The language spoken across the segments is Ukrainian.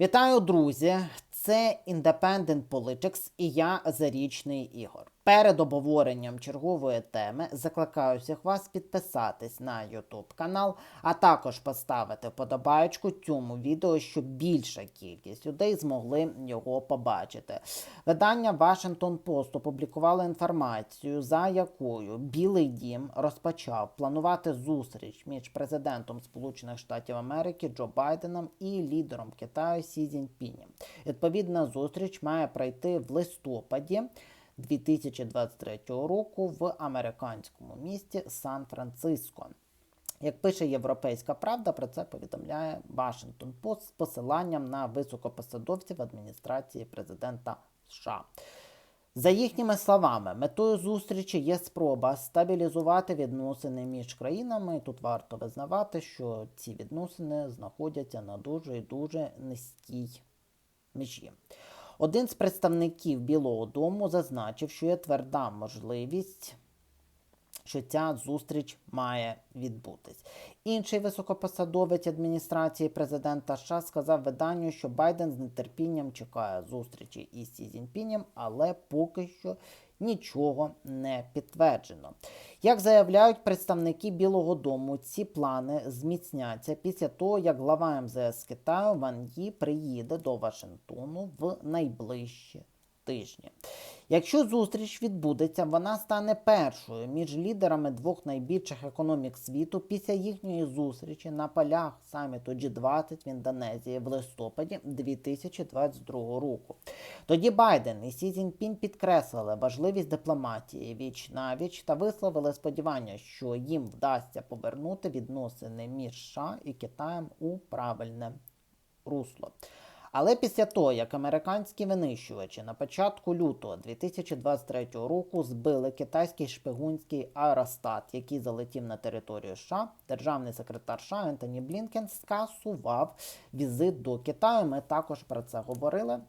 Вітаю, друзі! Це Independent Politics і я Зарічний Ігор. Перед обговоренням чергової теми закликаю всіх вас підписатись на YouTube канал, а також поставити вподобаєчку цьому відео, щоб більша кількість людей змогли його побачити. Видання Washington Post опублікувало інформацію, за якою Білий Дім розпочав планувати зустріч між президентом Сполучених Штатів Америки Джо Байденом і лідером Китаю Сі Цзіньпінем. Відповідна зустріч має пройти в листопаді. 2023 року в американському місті Сан-Франциско. Як пише Європейська Правда, про це повідомляє Washington Post з посиланням на високопосадовців адміністрації президента США. За їхніми словами, метою зустрічі є спроба стабілізувати відносини між країнами. Тут варто визнавати, що ці відносини знаходяться на дуже і дуже низькій межі. Один з представників Білого Дому зазначив, що є тверда можливість, що ця зустріч має відбутись. Інший високопосадовець адміністрації президента США сказав виданню, що Байден з нетерпінням чекає зустрічі із Сі Зіньпінем, але поки що нічого не підтверджено. Як заявляють представники Білого Дому, ці плани зміцняться після того, як глава МЗС Китаю Ван Ї приїде до Вашингтону в найближчі тижні. Якщо зустріч відбудеться, вона стане першою між лідерами двох найбільших економік світу після їхньої зустрічі на полях саміту G20 в Індонезії в листопаді 2022 року. Тоді Байден і Сі Цзіньпін підкреслили важливість дипломатії віч на віч та висловили сподівання, що їм вдасться повернути відносини між США і Китаєм у правильне русло. Але після того, як американські винищувачі на початку лютого 2023 року збили китайський шпигунський аеростат, який залетів на територію США, державний секретар США Ентоні Блінкен скасував візит до Китаю. Ми також про це говорили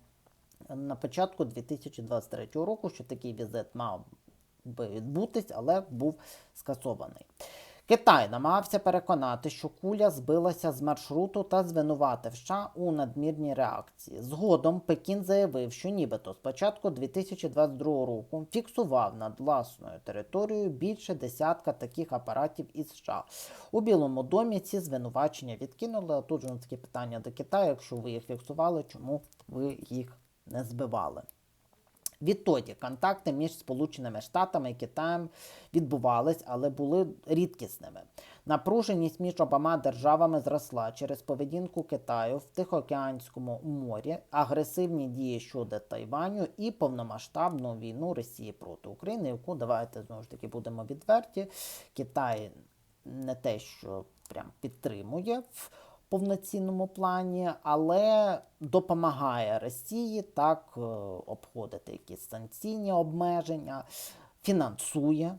на початку 2023 року, що такий візит мав би відбутись, але був скасований. Китай намагався переконати, що куля збилася з маршруту та звинуватив США у надмірній реакції. Згодом Пекін заявив, що нібито з початку 2022 року фіксував над власною територією більше десятка таких апаратів із США. У Білому домі ці звинувачення відкинули. А тут же таке питання до Китаю, якщо ви їх фіксували, чому ви їх не збивали? Відтоді контакти між Сполученими Штатами і Китаєм відбувались, але були рідкісними. Напруженість між обома державами зросла через поведінку Китаю в Тихоокеанському морі, агресивні дії щодо Тайваню і повномасштабну війну Росії проти України, яку давайте знову ж таки будемо відверті. Китай не те, що прям підтримує повноцінному плані, але допомагає Росії так е, обходити якісь санкційні обмеження, фінансує.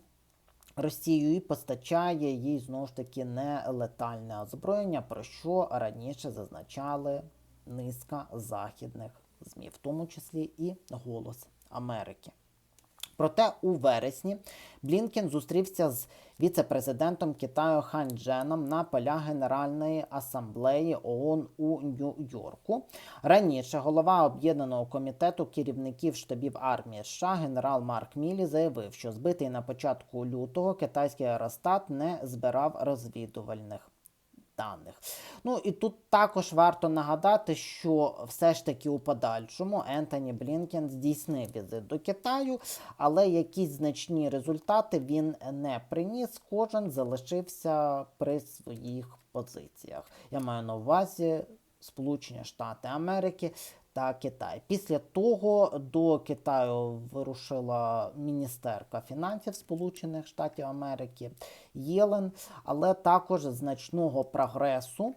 Росію і постачає їй знову ж таки нелетальне озброєння, про що раніше зазначали низка західних ЗМІ, в тому числі і Голос Америки. Проте у вересні Блінкен зустрівся з віце-президентом Китаю Хан Дженом на полях Генеральної асамблеї ООН у Нью-Йорку. Раніше голова об'єднаного комітету керівників штабів армії США генерал Марк Мілі заявив, що збитий на початку лютого китайський аеростат не збирав розвідувальних даних. Ну і тут також варто нагадати, що все ж таки у подальшому Ентоні Блінкен здійснив візит до Китаю, але якісь значні результати він не приніс. Кожен залишився при своїх позиціях. Я маю на увазі Сполучені Штати Америки. Та Китай. Після того до Китаю вирушила міністерка фінансів Сполучених Штатів Америки Єлен, але також значного прогресу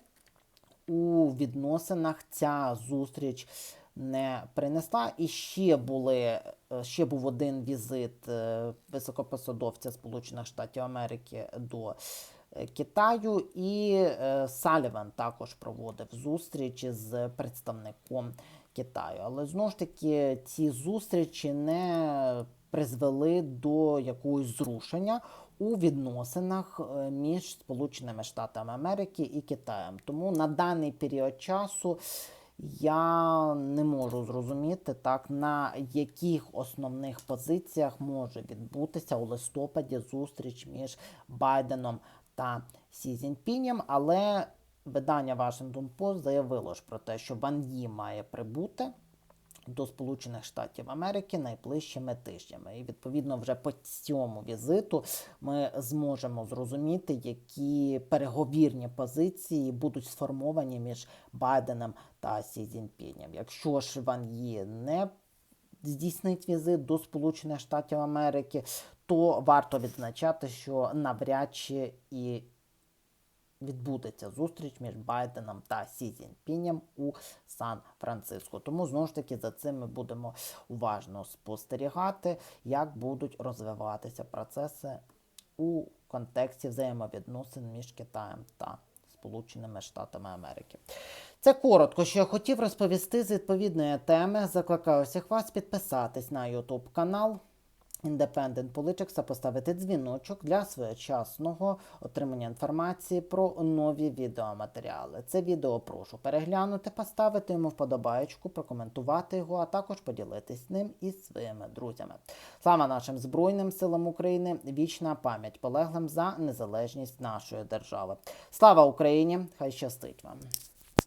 у відносинах ця зустріч не принесла. І ще були ще був один візит е, високопосадовця Сполучених Штатів Америки до. Китаю і е, Саліван також проводив зустрічі з представником Китаю. Але знову ж таки ці зустрічі не призвели до якогось зрушення у відносинах е, між Сполученими Штатами Америки і Китаєм. Тому на даний період часу Я не можу зрозуміти, так, на яких основних позиціях може відбутися у листопаді зустріч між Байденом та Сі Цзіньпінем, але видання Washington Post заявило ж про те, що Ван Ї має прибути до Сполучених Штатів Америки найближчими тижнями. І відповідно вже по цьому візиту ми зможемо зрозуміти, які переговірні позиції будуть сформовані між Байденом та Сі Цзіньпінем. Якщо ж Ван Ї не здійснить візит до Сполучених Штатів Америки, то варто відзначати, що навряд чи і відбудеться зустріч між Байденом та Сі Цзіньпінем у Сан-Франциско. Тому знову ж таки за цим ми будемо уважно спостерігати, як будуть розвиватися процеси у контексті взаємовідносин між Китаєм та Сполученими Штатами Америки. Це коротко, що я хотів розповісти з відповідної теми. Закликаю всіх вас підписатись на YouTube канал. Independent Politics поставити дзвіночок для своєчасного отримання інформації про нові відеоматеріали. Це відео прошу переглянути, поставити йому вподобаєчку, прокоментувати його, а також поділитись ним із своїми друзями. Слава нашим Збройним силам України! Вічна пам'ять полеглим за незалежність нашої держави. Слава Україні! Хай щастить вам!